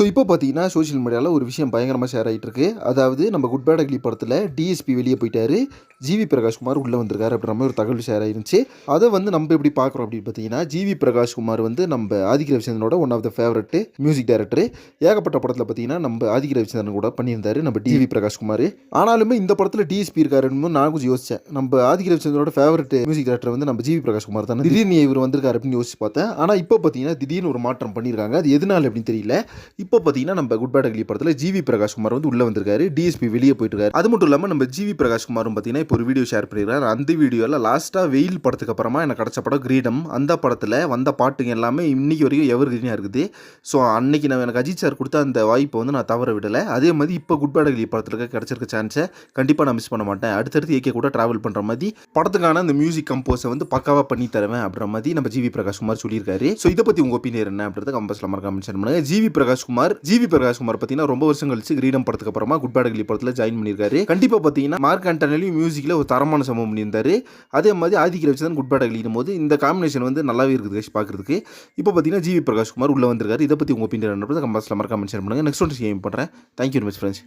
So இப்போ பார்த்தீங்கன்னா social மீடியாவில் ஒரு விஷயம் பயங்கரமாக ஷேர் ஆகிட்டு இருக்கு அதாவது நம்ம குட் பேட் அக்லி படத்தில் டிஎஸ்பி வெளியே போயிட்டாரு. ஜிவி பிரகாஷ்குமார் உள்ளே வந்திருக்காரு அப்படின்ற மாதிரி ஒரு தகவல் ஷேர் ஆயிருந்துச்சு. அதை வந்து நம்ம எப்படி பார்க்குறோம் அப்படின்னு பார்த்தீங்கன்னா ஜிவி பிரகாஷ்குமார் வந்து நம்ம Adhik ரவிச்சந்திரனோட one of the favourite music director ஏகப்பட்ட படத்தில் பார்த்தீங்கன்னா நம்ம ஆதிக்க ரவிச்சந்திரன் கூட பண்ணியிருந்தாரு நம்ம டிவி பிரகாஷ்குமார் ஆனாலுமே இந்த படத்தில் டிஎஸ்பி இருக்காருன்னு நான் கொஞ்சம் யோசிச்சேன். நம்ம ஆதிக்க ரவிச்சந்திரனோட ஃபேவரட் மியூசிக் டைரக்டர் வந்து நம்ம ஜிவி பிரகாஷ்குமார் தானே. திடீர்னு இவர் வந்திருக்காரு அப்படின்னு யோசிச்சு பார்த்தேன். ஆனால் இப்போ பார்த்தீங்கன்னா திடீர்னு ஒரு மாற்றம் பண்ணியிருக்காங்க. அது எதனால அப்படின்னு தெரியல. இப்போ பார்த்தீங்கன்னா நம்ம குட் பேட் அக்லி படத்தில் ஜிவி பிரகாஷ்குமார் வந்து உள்ளே வந்திருக்காரு. டிஎஸ்பி வெளியே போயிட்டு இருக்காரு. அது மட்டும் இல்லாமல் நம்ம ஜிவி பிரகாஷ்குமாரும் பார்த்தீங்கன்னா இப்போ ஒரு வீடியோ ஷேர் பண்ணியிருக்காரு அந்த வீடியோவில் லாஸ்ட்டாக வெயில் படத்துக்கு அப்புறமா எனக்கு கிடச்ச படம் கிரீடம். அந்த படத்தில் வந்த பாட்டுங்க எல்லாமே இன்றைக்கி வரைக்கும் எவர் கிரீனாக இருக்குது. ஸோ அன்னைக்கு நான் எனக்கு அஜித் சார் கொடுத்த அந்த வாய்ப்பை வந்து நான் தவற விடலை. அதே மாதிரி இப்போ குட் பேட் அக்லி படத்தில் கிடச்சிருக்க சான்ஸை கண்டிப்பாக நான் மிஸ் பண்ண மாட்டேன். அடுத்தடுத்து ஏகே கூட ட்ராவல் பண்ணுற மாதிரி படத்துக்கான அந்த மியூசிக் கம்போஸை வந்து பக்காவாக பண்ணி தருவேன் அப்படின்ற மாதிரி நம்ம ஜிவி பிரகாஷ்குமார் சொல்லியிருக்காரு. ஸோ இதை பற்றி உங்கள் ஒப்பீனியர் என்ன அப்படின்றத கம்பஸில் மறக்காம மென்ஷன் பண்ணுங்க. ஜிவி பிரகாஷ்குமார் ஜிவி பிரகாஷ்குமார் பார்த்தீங்கன்னா ரொம்ப வருஷம் கழிச்சு கிரீடம் படத்துக்கு அப்புறமா குட் பேட் அக்லி படத்தில் ஜாயின் பண்ணியிருக்காரு. கண்டிப்பாக பார்த்தீங்கன்னா மார்க் ஆண்டனிலையும் மியூசிக்கில் ஒரு தரமான சம்பவம் பண்ணியிருந்தார். அதே மாதிரி ஆதிக்க வச்சு தான் குட் கழிக்கும் போது இந்த காம்பினேஷன் வந்து நல்லாவே இருக்குது guys பார்க்குறதுக்கு இப்போ பார்த்தீங்கன்னா ஜிவி பிரகாஷ்குமார் உள்ளே வந்திருக்காரு. இதை பற்றி உங்கள் ஒப்பீனியன் என்ன? கம்பாஸில் மறக்காம மென்ஷன் பண்ணுங்க. நெக்ஸ்ட் ஒன் சேம் பண்ணுறேன் தேங்க்யூ மச் ஃப்ரெண்ட்ஸ்